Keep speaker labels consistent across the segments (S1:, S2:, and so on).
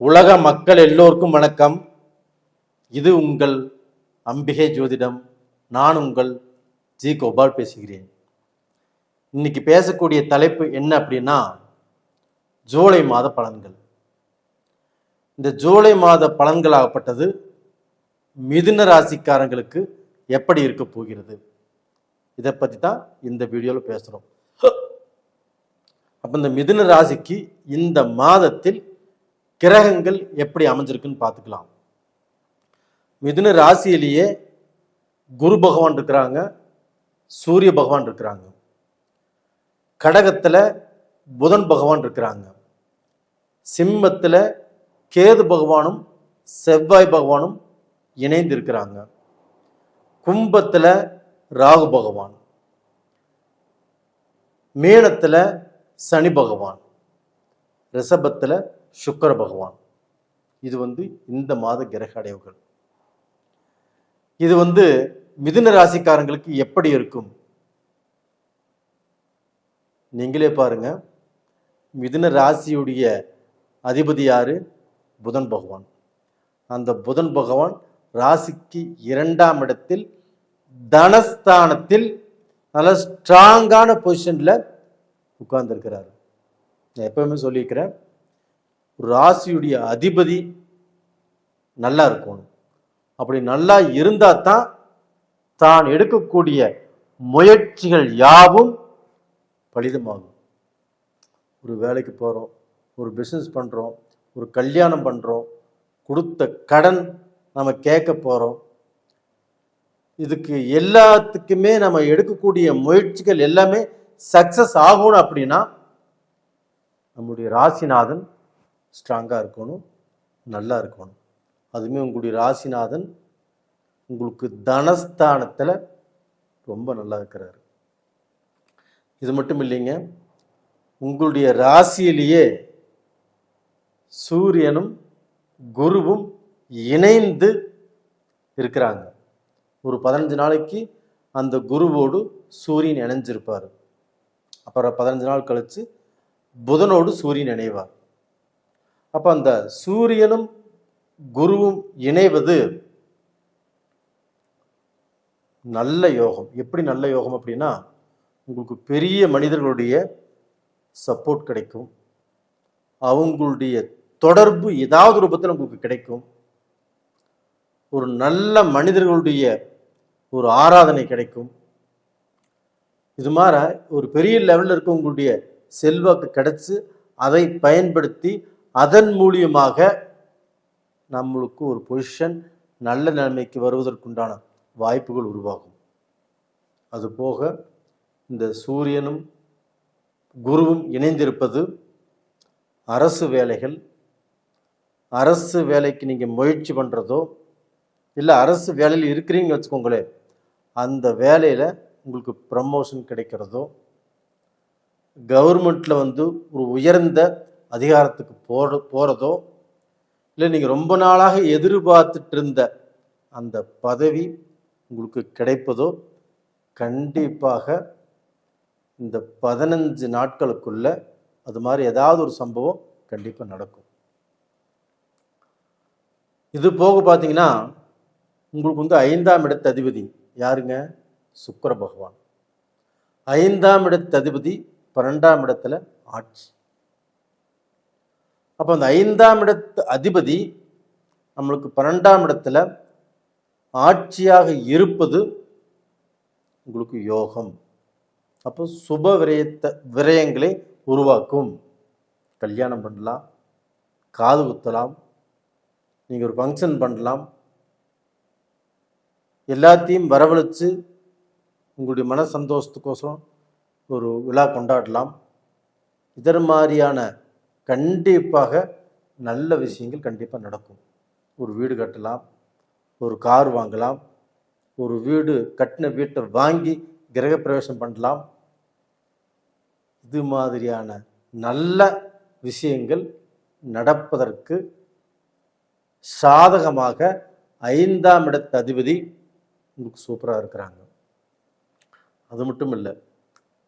S1: உலக மக்கள் எல்லோருக்கும் வணக்கம். இது உங்கள் அம்பிகை ஜோதிடம். நான் உங்கள் ஜி. கோபால் பேசுகிறேன். இன்னைக்கு பேசக்கூடிய தலைப்பு என்ன அப்படின்னா ஜூலை மாத பலன்கள். இந்த ஜூலை மாத பலன்களாகப்பட்டது மிதுன ராசிக்காரங்களுக்கு எப்படி இருக்க போகிறது? இதை பற்றி தான் இந்த வீடியோவில் பேசுகிறோம் அப்போ இந்த மிதுன ராசிக்கு இந்த மாதத்தில் கிரகங்கள் எப்படி அமைஞ்சிருக்குன்னு பார்த்துக்கலாம். மிதுன ராசியிலேயே குரு பகவான் இருக்கிறாங்க சூரிய பகவான் இருக்கிறாங்க. கடகத்தில் புதன் பகவான் இருக்கிறாங்க. சிம்மத்தில் கேது பகவானும் செவ்வாய் பகவானும் இணைந்து இருக்கிறாங்க. கும்பத்தில் ராகு பகவான். மீனத்தில் சனி பகவான். ரிஷபத்தில் சுக்கர பகவான். இது வந்து இந்த மாத கிரக அடைவுகள். இது வந்து மிதுன ராசிக்காரங்களுக்கு எப்படி இருக்கும்? நீங்களே பாருங்க. மிதுன ராசியுடைய அதிபதி யாரு? புதன் பகவான். அந்த புதன் பகவான் ராசிக்கு இரண்டாம் இடத்தில் தனஸ்தானத்தில் நல்ல ஸ்ட்ராங்கான பொசிஷன்ல உட்கார்ந்துருக்கிறார். நான் எப்பவுமே சொல்லியிருக்கிறேன் ராசியுடைய அதிபதி நல்லா இருக்கணும். அப்படி நல்லா இருந்தால் தான் தான் எடுக்கக்கூடிய முயற்சிகள் யாவும் பலிதமாகும். ஒரு வேலைக்கு போகிறோம் ஒரு பிஸ்னஸ் பண்ணுறோம் ஒரு கல்யாணம் பண்ணுறோம் கொடுத்த கடன் நம்ம கேட்க போகிறோம் இதுக்கு எல்லாத்துக்குமே நம்ம எடுக்கக்கூடிய முயற்சிகள் எல்லாமே சக்ஸஸ் ஆகணும் அப்படின்னா நம்முடைய ராசிநாதன் ஸ்ட்ராங்காக இருக்கணும் நல்லா இருக்கணும். அதுவுமே உங்களுடைய ராசிநாதன் உங்களுக்கு தனஸ்தானத்தில் ரொம்ப நல்லா இருக்கிறார். இது மட்டும் இல்லைங்க உங்களுடைய ராசியிலேயே சூரியனும் குருவும் இணைந்து இருக்கிறாங்க. ஒரு பதினஞ்சு நாளைக்கு அந்த குருவோடு சூரியன் இணைஞ்சிருப்பார். அப்புறம் பதினஞ்சு நாள் கழித்து புதனோடு சூரியன் இணைவார். அப்போ அந்த சூரியனும் குருவும் இணைவது நல்ல யோகம். எப்படி நல்ல யோகம் அப்படின்னா உங்களுக்கு பெரிய மனிதர்களுடைய சப்போர்ட் கிடைக்கும். அவங்களுடைய தொடர்பு ஏதாவது ரூபத்தில் உங்களுக்கு கிடைக்கும். ஒரு நல்ல மனிதர்களுடைய ஒரு ஆராதனை கிடைக்கும். இது மாதிரி ஒரு பெரிய லெவலில் இருக்க உங்களுடைய செல்வாக்கு கிடைச்சி அதை பயன்படுத்தி அதன் மூலியமாக நம்மளுக்கு ஒரு பொசிஷன் நல்ல நிலைமைக்கு வருவதற்குண்டான வாய்ப்புகள் உருவாகும். அதுபோக இந்த சூரியனும் குருவும் இணைந்திருப்பது அரசு வேலைகள். அரசு வேலைக்கு நீங்கள் முயற்சி பண்ணுறதோ இல்லை அரசு வேலையில் இருக்கிறீங்கன்னு வச்சுக்கோங்களேன் அந்த வேலையில் உங்களுக்கு ப்ரமோஷன் கிடைக்கிறதோ கவர்மெண்ட்டில் வந்து ஒரு உயர்ந்த அதிகாரத்துக்கு போற போகிறதோ இல்லை நீங்கள் ரொம்ப நாளாக எதிர்பார்த்துட்டு இருந்த அந்த பதவி உங்களுக்கு கிடைப்பதோ கண்டிப்பாக இந்த பதினஞ்சு நாட்களுக்குள்ள அது மாதிரி ஏதாவது ஒரு சம்பவம் கண்டிப்பாக நடக்கும். இது போக பார்த்தீங்கன்னா உங்களுக்கு வந்து ஐந்தாம் இடத்து அதிபதி யாருங்க? சுக்கர பகவான். ஐந்தாம் இடத்து அதிபதி பன்னெண்டாம் இடத்துல ஆட்சி. அப்போ அந்த ஐந்தாம் இடத்து அதிபதி நம்மளுக்கு பன்னெண்டாம் இடத்துல ஆட்சியாக இருப்பது உங்களுக்கு யோகம். அப்போ சுப விரயத்தை விரயங்களை உருவாக்கும். கல்யாணம் பண்ணலாம் காது குத்தலாம் நீங்கள் ஒரு ஃபங்க்ஷன் பண்ணலாம். எல்லாத்தையும் வரவழைச்சு உங்களுடைய மன சந்தோஷத்துக்கோசரம் ஒரு விழா கொண்டாடலாம். இதர் மாதிரியான கண்டிப்பாக நல்ல விஷயங்கள் கண்டிப்பாக நடக்கும். ஒரு வீடு கட்டலாம் ஒரு கார் வாங்கலாம் ஒரு வீடு கட்டின வீட்டை வாங்கி கிரகப்பிரவேசம் பண்ணலாம். இது மாதிரியான நல்ல விஷயங்கள் நடப்பதற்கு சாதகமாக ஐந்தாம் இடத்து அதிபதி உங்களுக்கு சூப்பராக இருக்கிறாங்க. அது மட்டும் இல்லை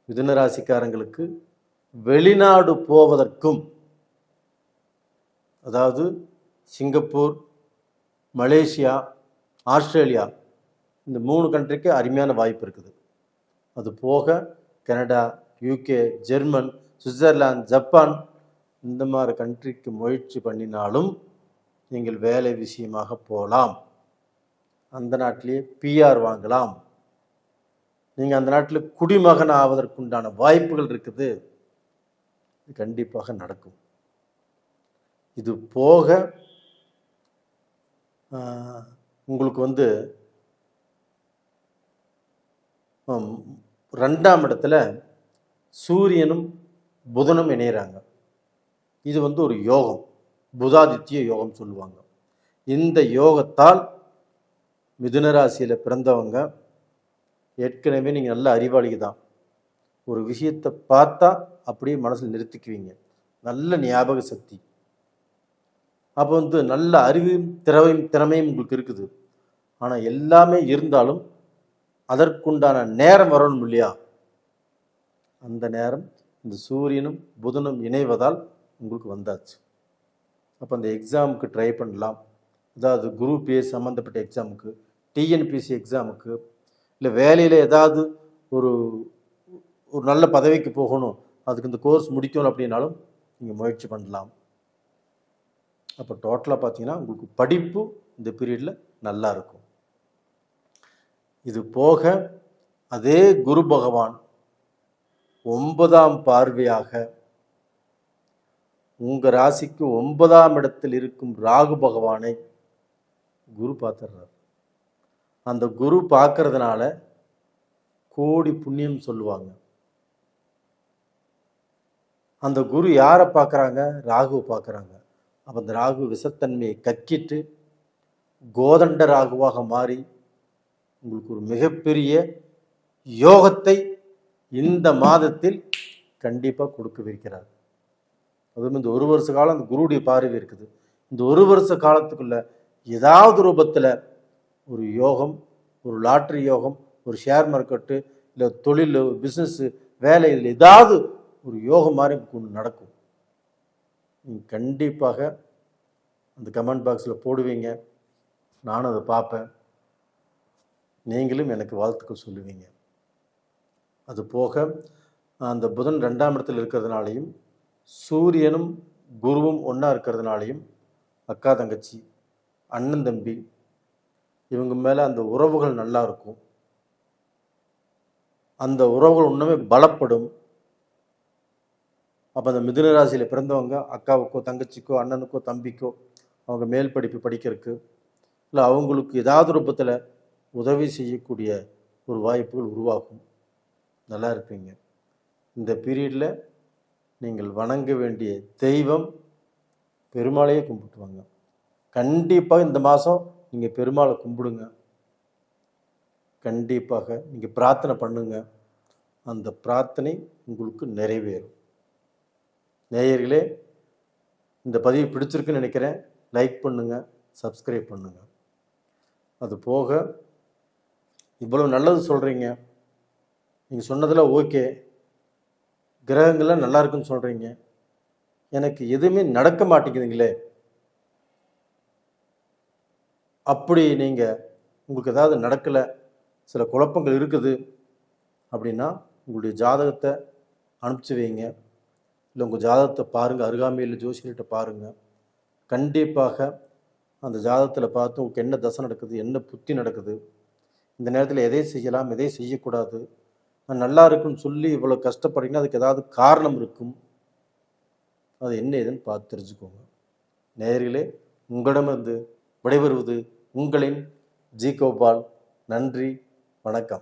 S1: மிதுன ராசிக்காரங்களுக்கு வெளிநாடு போவதற்கும் அதாவது சிங்கப்பூர் மலேசியா ஆஸ்திரேலியா இந்த மூணு கண்ட்ரிக்கு அருமையான வாய்ப்பு இருக்குது. அது போக Canada UK German Switzerland Japan இந்த மாதிரி கண்ட்ரிக்கு முயற்சி பண்ணினாலும் நீங்கள் வேலை விஷயமாக போகலாம். அந்த நாட்டிலேயே பிஆர் வாங்கலாம். நீங்கள் அந்த நாட்டில் குடிமகன் ஆவதற்குண்டான வாய்ப்புகள் இருக்குது. கண்டிப்பாக நடக்கும். இது போக உங்களுக்கு வந்து ரெண்டாம் இடத்துல சூரியனும் புதனும் இணையிறாங்க. இது வந்து ஒரு யோகம். புதாதித்ய யோகம் சொல்லுவாங்க. இந்த யோகத்தால் மிதுனராசியில் பிறந்தவங்க ஏற்கனவே நீங்கள் நல்ல அறிவாளிகள் தான் ஒரு விஷயத்தை பார்த்தா அப்படியே மனசில் நிறுத்திக்குவீங்க. நல்ல ஞாபக சக்தி. அப்போ வந்து நல்ல அறிவையும் திறமையும் திறமையும் உங்களுக்கு இருக்குது. ஆனால் எல்லாமே இருந்தாலும் அதற்குண்டான நேரம் வரணும் இல்லையா? அந்த நேரம் இந்த சூரியனும் புதனும் இணைவதால் உங்களுக்கு வந்தாச்சு. அப்போ அந்த எக்ஸாமுக்கு ட்ரை பண்ணலாம். அதாவது குரூப் ஏ சம்மந்தப்பட்ட எக்ஸாமுக்கு டிஎன்பிசி எக்ஸாமுக்கு இல்லை வேலையில் ஏதாவது ஒரு ஒரு நல்ல பதவிக்கு போகணும் அதுக்கு இந்த கோர்ஸ் முடிக்கணும் அப்படின்னாலும் நீங்கள் முயற்சி பண்ணலாம். அப்போ டோட்டலாக பார்த்தீங்கன்னா உங்களுக்கு படிப்பு இந்த பீரியடில் நல்லா இருக்கும். இது போக அதே குரு பகவான் ஒன்பதாம் பார்வையாக உங்கள் ராசிக்கு ஒன்பதாம் இடத்தில் இருக்கும் ராகு பகவானை குரு பார்த்துடுறார். அந்த குரு பார்க்கறதுனால கோடி புண்ணியம் சொல்லுவாங்க. அந்த குரு யாரை பார்க்குறாங்க? ராகுவை பார்க்குறாங்க. அப்போ அந்த ராகு விஷத்தன்மையை கக்கிட்டு கோதண்ட ராகுவாக மாறி உங்களுக்கு ஒரு மிகப்பெரிய யோகத்தை இந்த மாதத்தில் கண்டிப்பாக கொடுக்கவிருக்கிறார். அதுவும் இந்த ஒரு வருஷ காலம் அந்த குருடைய பார்வை இருக்குது. இந்த ஒரு வருஷ காலத்துக்குள்ள ஏதாவது ரூபத்தில் ஒரு யோகம் ஒரு லாட்ரி யோகம் ஒரு ஷேர் மார்க்கெட்டு இல்லை தொழில் பிஸ்னஸ்ஸு வேலை இதில் ஏதாவது ஒரு யோகம் மாதிரி உங்களுக்கு ஒன்று நடக்கும். கண்டிப்பாக அந்த கமெண்ட் பாக்ஸில் போடுவீங்க. நானும் அதை பார்ப்பேன். நீங்களும் எனக்கு வாழ்த்துக்கள் சொல்லுவீங்க. அது போக அந்த புதன் ரெண்டாம் இடத்தில் இருக்கிறதுனாலையும் சூரியனும் குருவும் ஒன்றா இருக்கிறதுனாலையும் அக்கா தங்கச்சி அண்ணன் தம்பி இவங்க மேலே அந்த உறவுகள் நல்லா இருக்கும். அந்த உறவுகள் இன்னுமே பலப்படும். அப்போ அந்த மிதுன ராசியில் பிறந்தவங்க அக்காவுக்கோ தங்கச்சிக்கோ அண்ணனுக்கோ தம்பிக்கோ அவங்க மேல் படிப்பு படிக்கிறதுக்கு இல்லை அவங்களுக்கு ஏதாவது ரூபத்தில் உதவி செய்யக்கூடிய ஒரு வாய்ப்புகள் உருவாகும். நல்லா இருப்பீங்க. இந்த பீரியடில் நீங்கள் வணங்க வேண்டிய தெய்வம் பெருமாளையே கும்பிட்டுவாங்க. கண்டிப்பாக இந்த மாதம் நீங்கள் பெருமாளை கும்பிடுங்க. கண்டிப்பாக நீங்கள் பிரார்த்தனை பண்ணுங்க. அந்த பிரார்த்தனை உங்களுக்கு நிறைவேறும். நேயர்களே இந்த பதிவு பிடிச்சிருக்குன்னு நினைக்கிறேன். லைக் பண்ணுங்கள் சப்ஸ்கிரைப் பண்ணுங்க. அது போக இவ்வளவு நல்லது சொல்கிறீங்க நீங்கள் சொன்னதில் ஓகே. கிரகங்கள்லாம் நல்லா இருக்குன்னு சொல்கிறீங்க எனக்கு எதுவுமே நடக்க மாட்டேங்குதுங்களே. அப்படி நீங்கள் உங்களுக்கு ஏதாவது நடக்கலை சில குழப்பங்கள் இருக்குது அப்படின்னா உங்களுடைய ஜாதகத்தை அனுப்பிச்சி வைங்க. இல்லை உங்கள் ஜாதகத்தை பாருங்கள் அருகாமையில் ஜோசியர்கிட்ட பாருங்கள் கண்டிப்பாக அந்த ஜாதகத்தில் பார்த்து உங்களுக்கு என்ன தசை நடக்குது என்ன புத்தி நடக்குது இந்த நேரத்தில் எதை செய்யலாம் எதை செய்யக்கூடாது நல்லா இருக்குன்னு சொல்லி இவ்வளோ கஷ்டப்படுறீங்கன்னா அதுக்கு ஏதாவது காரணம் இருக்கும். அது என்ன ஏதுன்னு பார்த்து தெரிஞ்சுக்கோங்க. நேரிலே உங்களிடமிருந்து விடைபெறுவது உங்களின் ஜி கோபால். நன்றி வணக்கம்.